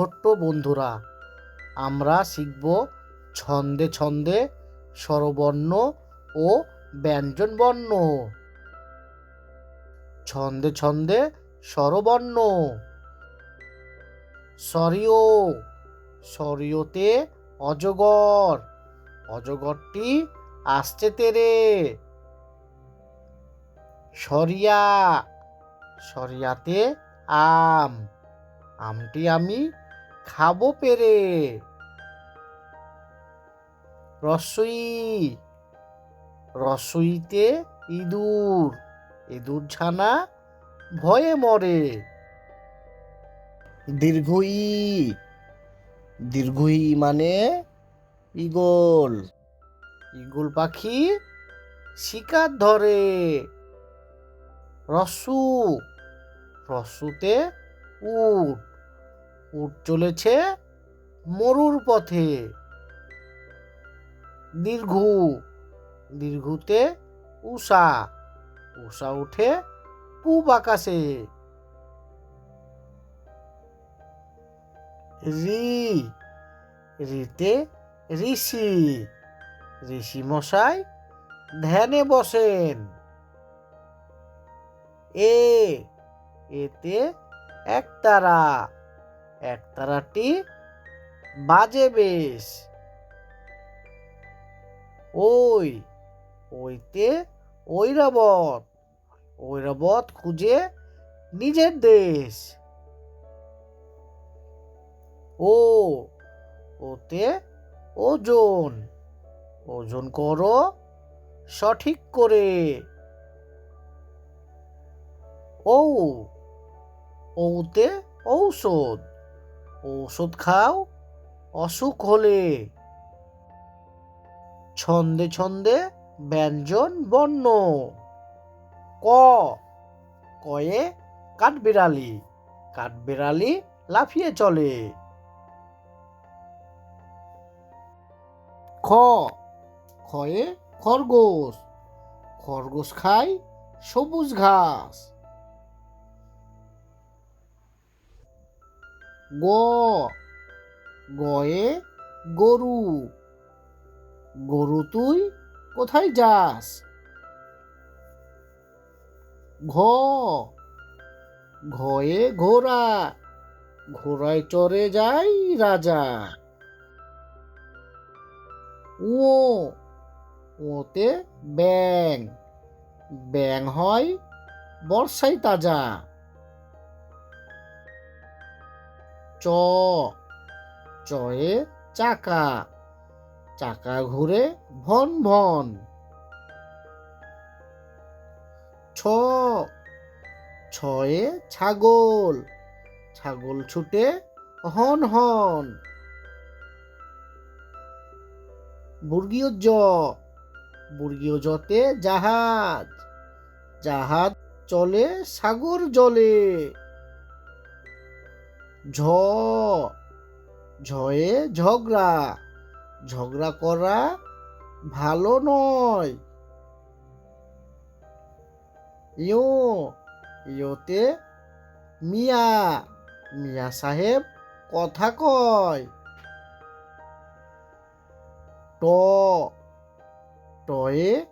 ছোট্ট বন্ধুরা, আমরা শিখব ছন্দে ছন্দে স্বরবর্ণ ও ব্যঞ্জনবর্ণ। ছন্দে ছন্দে স্বরবর্ণ। সরিও সরিওতে অজগর, অজগরটি আসছে তেরে। সরিয়া, সরিয়াতে আম, আমটি আমি খাব পেরে। রসই, রসইতে ইঁদুর ইঁদুর ছানা ভয়ে মরে। দীর্ঘই দীর্ঘই মানে ইগল ইগল পাখি শিকার ধরে। রসু, রসুতে উট। উট চলেছে মরুর পথে। দীর্ঘ, দীর্ঘতে উষা উষা উঠে পূব আকাশে। রি রিতে ঋষি ঋষি মশাই ধ্যানে বসেন। এ, এতে একতারা একতারাটি বাজে বেশ। ওই, ওইতে ঐরাবত ঐরাবত খুঁজে নিজের দেশ। ও, ওতে ওজন ওজন করো সঠিক করে। ও ওতে ঔষধ। ঔষধ খাও, অসুখ হলে। ছন্দে ছন্দে ব্যঞ্জন বর্ণ। ক, কয়ে কাঠবিড়ালি কাঠবিড়ালি লাফিয়ে চলে। খ খয়ে খরগোশ খরগোশ খায় সবুজ ঘাস। গ, গয়ে গরু। গরু তুই কোথায় যাস? ঘ, ঘয়ে ঘোড়া। ঘোড়ায় চড়ে যাই রাজা। ও ওতে ব্যাং ব্যাং হয় বর্ষায় তাজা। চ। চয়ে চাকা। চাকা ঘুরে ভন ভন। ছ। ছয়ে ছাগল। ছাগল ছুটে হন হন। বুর্গীয় জ। বুর্গীয় জতে জাহাজ। জাহাজ চলে সাগর জলে। ঝ, ঝয়ে ঝগড়া ঝগড়া করা ভালো নয়। ইয়ো, ইয়োতে মিয়া মিয়া সাহেব কথা কয়। ট, টয়ে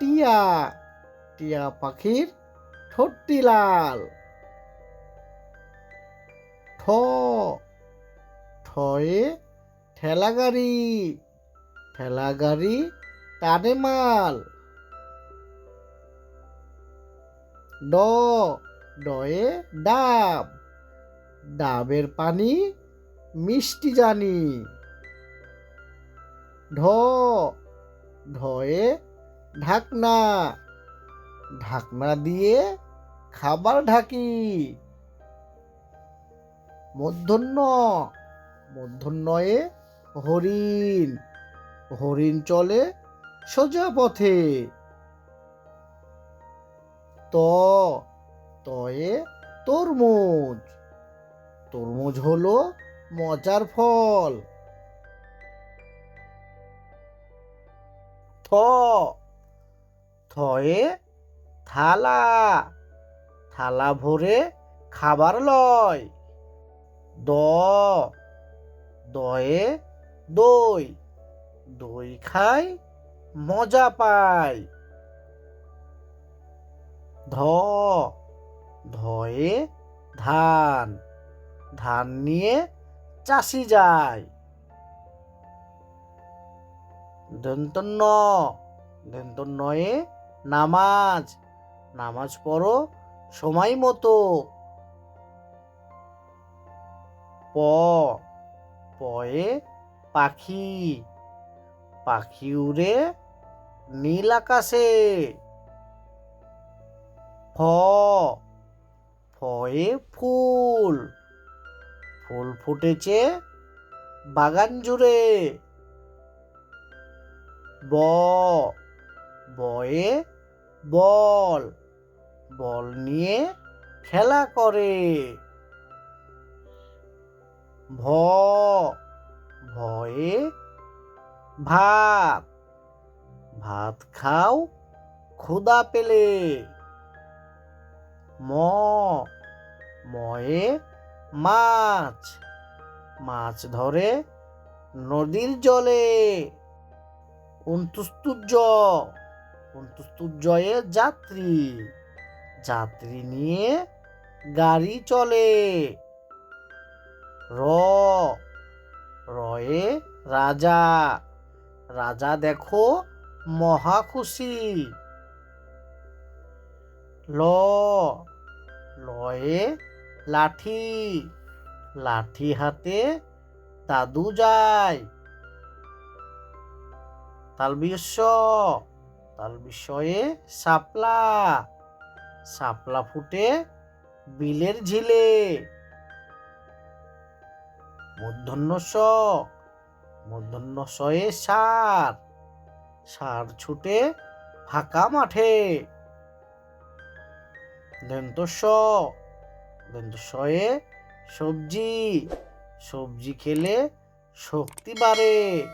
টিয়া টিয়া পাখির ঠোঁটটি লাল। ঠয়ে ঠেলা গাড়ি ঠেলা গাড়ি টানে মাল। ড, ডয়ে ডাব, ডাবের পানি মিষ্টি জানি। ঢ, ঢয়ে ঢাকনা ঢাকনা দিয়ে খাবার ঢাকি। মূর্ধন্য মূর্ধন্যয়ে হরিণ। হরিণ চলে সোজা পথে। ত। তয়ে তরমুজ। তরমুজ হলো মজার ফল। থ। থয়ে থালা। থালা ভরে খাবার লয়। দ, দয়ে দই দই খাই, মজা পাই। ধ, ধয়ে ধান ধান নিয়ে চাষি যায়। দন্তন্য দন্তন্নয়ে নামাজ নামাজ পড়ো সময় মতো। পয়ে পাখি পাখি উড়ে নীল আকাশে। ফ, ফয়ে ফুল ফুল ফুটেছে বাগান জুড়ে। ব, বয়ে বল বল নিয়ে খেলা করে। ভ, ভয়ে ভাত ভাত খাও ক্ষুদা পেলে। ম, ময়ে মাছ মাছ ধরে নদীর জলে। অন্তুস্তুর্য অন্তুস্তুর্যয়ে যাত্রী যাত্রী নিয়ে গাড়ি চলে। র। রয়ে রাজা। রাজা দেখো মহা খুশি। ল। লয়ে লাঠি। লাঠি হাতে দাদু যায়। তালবিশ্ব তালবিশ্বয়ে শাপলা শাপলা ফুটে বিলের ঝিলে। মূর্ধন্য স মূর্ধন্য শয়ে সার সার ছুটে ফাঁকা মাঠে। দন্তস্ব, দন্তস্বয়ে সবজি সবজি খেলে শক্তি বাড়ে।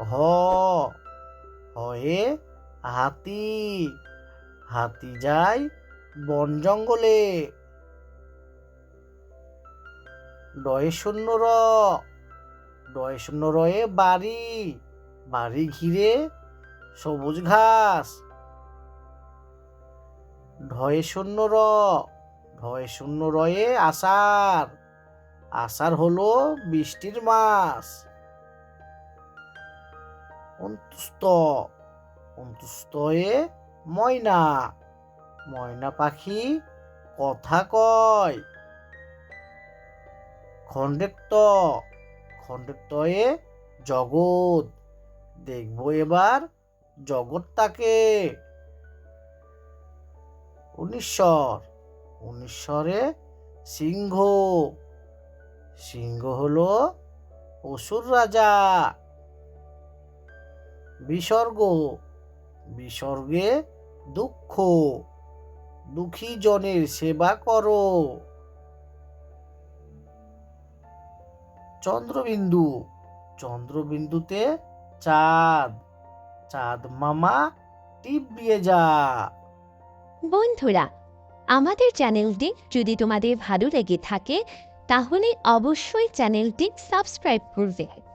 হ, হয়ে হাতি হাতি যায় বন জঙ্গলে। ডয়ে শূন্য র ডয়ে শূন্য রয়ে বাড়ি বাড়ি ঘিরে সবুজ ঘাস। ঢয়ে শূন্য র ঢয়ে শূন্য রয়ে আষাঢ়। আষাঢ় হলো বৃষ্টির মাস। অন্তুস্ত অন্তুস্তয়ে ময়না। ময়না পাখি কথা কয়। খণ্ডেত্ব খণ্ডেত্বয়ে জগৎ। দেখব এবার জগৎটাকে। উনিশ্বর, উনিশ্বরে সিংহ। সিংহ হলো অসুর রাজা। বিসর্গ, বিসর্গে দুঃখ। দুঃখী জনের সেবা করো। চন্দ্রবিন্দু। চন্দ্রবিন্দুতে চাঁদ। চাঁদ মামা টিপ দিয়ে যা। বন্ধুরা, আমাদের চ্যানেলটি যদি তোমাদের ভালো লেগে থাকে, তাহলে অবশ্যই চ্যানেলটি সাবস্ক্রাইব করবে।